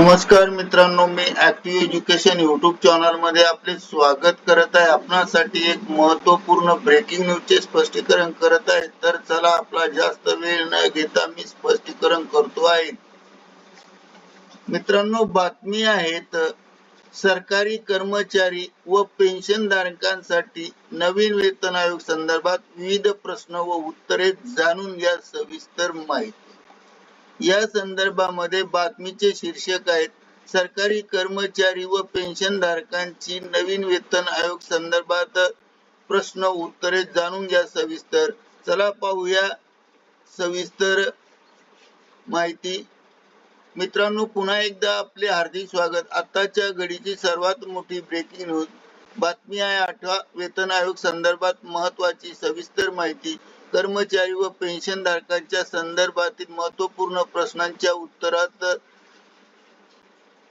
नमस्कार मित्रांनो मी ऍक्टिव्ह एज्युकेशन युट्यूब चॅनलमध्ये आपले स्वागत करत आहे. आपणासाठी एक महत्त्वपूर्ण ब्रेकिंग न्यूजचे स्पष्टीकरण करत आहे. तर चला आपला जास्त वेळ न घेता मी स्पष्टीकरण करतो आहे. मित्रांनो बातमी आहेत सरकारी कर्मचारी व पेन्शन धारकांसाठी नवीन वेतन आयोग संदर्भात विविध प्रश्न व उत्तरे जाणून घ्या. सविस्तर माहिती. या संदर्भामध्ये बातमीचे शीर्षक आहेत सरकारी कर्मचारी व पेन्शन धारकांची नवीन वेतन आयोग संदर्भात प्रश्न उत्तरे जाणून घ्या सविस्तर. चला पाहूया सविस्तर माहिती. मित्रांनो पुन्हा एकदा आपले हार्दिक स्वागत. आताच्या घडीची सर्वात मोठी ब्रेकिंग न्यूज बातमी आहे आठवा वेतन आयोग संदर्भात महत्वाची सविस्तर माहिती. कर्मचारी व पेन्शन धारकांच्या संदर्भातील महत्त्वपूर्ण प्रश्नांच्या उत्तरात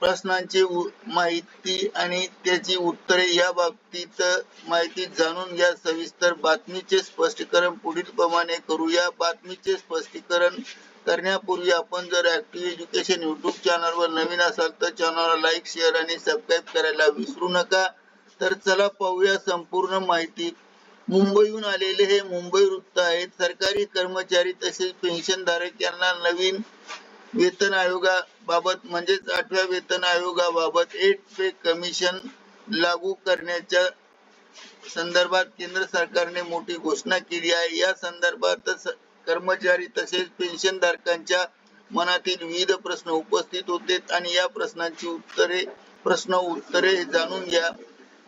प्रश्नांची माहिती आणि त्याची उत्तरे या बाबतीत माहिती जाणून घ्या. सविस्तर बातमीचे स्पष्टीकरण पुढील प्रमाणे करूया बातमीचे स्पष्टीकरण करण्यापूर्वी आपण जर ऍक्टिव्ह एज्युकेशन युट्यूब चॅनलवर नवीन असाल तर चॅनलला लाईक शेअर आणि सबस्क्राईब करायला विसरू नका. तर चला पाहूया संपूर्ण माहिती. मुंबईहून आलेले हे मुंबई वृत्त आहेत. सरकारी कर्मचारी तसेच पेन्शनधारक यांना नवीन वेतन आयोगाबाबत म्हणजेच आठव्या वेतन आयोगाबाबत एट पे कमिशन लागू करण्याच्या संदर्भात केंद्र सरकारने मोठी घोषणा केली आहे. या संदर्भात कर्मचारी तसेच पेन्शनधारकांच्या मनातील विविध प्रश्न उपस्थित होते आणि या प्रश्नांची उत्तरे प्रश्न उत्तरे जाणून घ्या.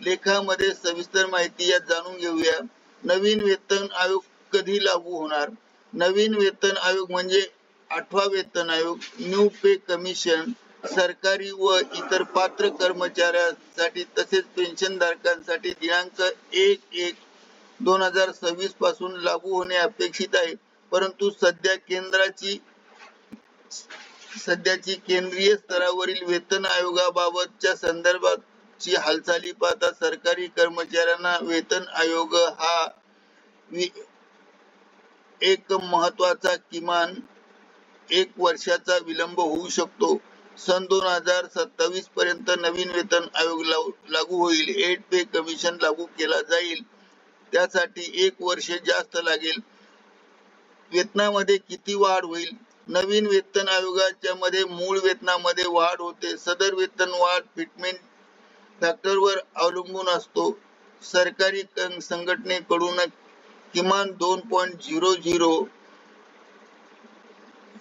लेखामध्ये सविस्तर माहिती यात जाणून घेऊया. नवीन वेतन आयोग कधी लागू होणार? नवीन वेतन आयोग म्हणजे आठवा वेतन आयोग न्यू पे कमिशन सरकारी व इतर पात्र कर्मचाऱ्यांसाठी तसेच पेन्शन धारकांसाठी दिनांक एक एक दोन हजार सव्वीसपासून लागू होणे अपेक्षित आहे. परंतु सध्या केंद्राची सध्याची केंद्रीय स्तरावरील वेतन आयोगाबाबतच्या संदर्भात ची हालचाली पाहता सरकारी कर्मचाऱ्यांना वेतन आयोग हा एक महत्त्वाचा किमान एक वर्षाचा विलंब होऊ शकतो. सन दोन हजार सत्तावीस पर्यंत नवीन वेतन आयोग लागू होईल. एट पे कमिशन लागू केला जाईल. त्यासाठी एक वर्ष जास्त लागेल. वेतनामध्ये किती वाढ होईल? नवीन वेतन आयोगाच्या मध्ये मूळ वेतनामध्ये वाढ होते. सदर वेतन वाढ फिटमेंट फॅक्टरवर अवलंबून असतो. सरकारी संघटनेकडून किमान दोन पॉईंट झिरो झिरो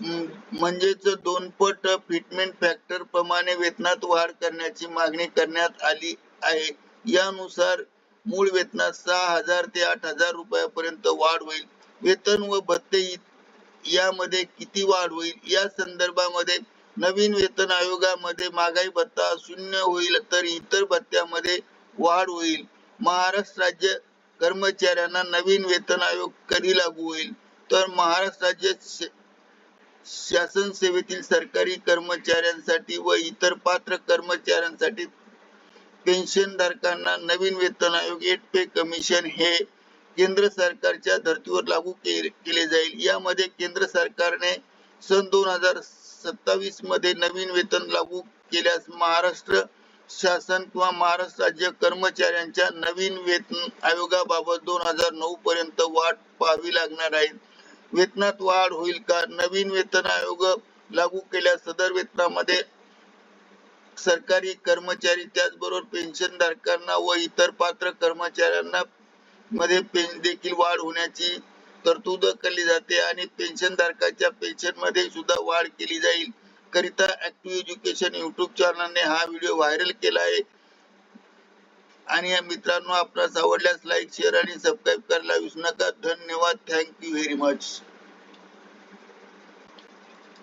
म्हणजेच दोन पट फिटमेंट फॅक्टर प्रमाणे वेतनात वाढ करण्याची मागणी करण्यात आली आहे. यानुसार मूळ वेतनात सहा हजार ते आठ हजार रुपयापर्यंत वाढ होईल. वेतन व भत्ते यामध्ये किती वाढ होईल? या संदर्भामध्ये नवीन वेतन आयोगामध्ये महागाई भत्ता शून्य होईल तर इतर भत्त्यामध्ये वाढ होईल. महाराष्ट्र राज्य कर्मचाऱ्यांना नवीन वेतन आयोग कधी लागू होईल? तर महाराष्ट्र राज्य शासन सेवेतील सरकारी कर्मचाऱ्यांसाठी व इतर पात्र कर्मचाऱ्यांसाठी पेन्शन धारकांना नवीन वेतन आयोग एट पे कमिशन हे केंद्र सरकारच्या धर्तीवर लागू केले जाईल. यामध्ये केंद्र सरकारने सन दोन हजार सत्तावीसमध्ये नवीन वेतन लागू केल्यास महाराष्ट्र शासन किंवा महाराष्ट्र राज्य कर्मचाऱ्यांच्या नवीन वेतन आयोगाबाबत दोन हजार नऊ पर्यंत वाट पाहावी लागणार आहे. वेतनात वाढ होईल का? नवीन वेतन आयोग लागू केल्यास सदर वेतनामध्ये सरकारी कर्मचारी त्याचबरोबर पेन्शन धारकांना व इतर पात्र कर्मचाऱ्यांना मध्ये देखील वाढ होण्याची तरतूद केली जाते आणि पेन्शन धारकाच्या पेन्शनमध्ये सुद्धा वाढ केली जाईल. करिता ऍक्टिव्ह एज्युकेशन युट्यूब चॅनलने हा व्हिडिओ व्हायरल केला आहे. आणि या मित्रांनो आपणास आवडल्यास लाईक शेअर आणि सबस्क्राईब करायला विसरू नका. धन्यवाद. Thank you very much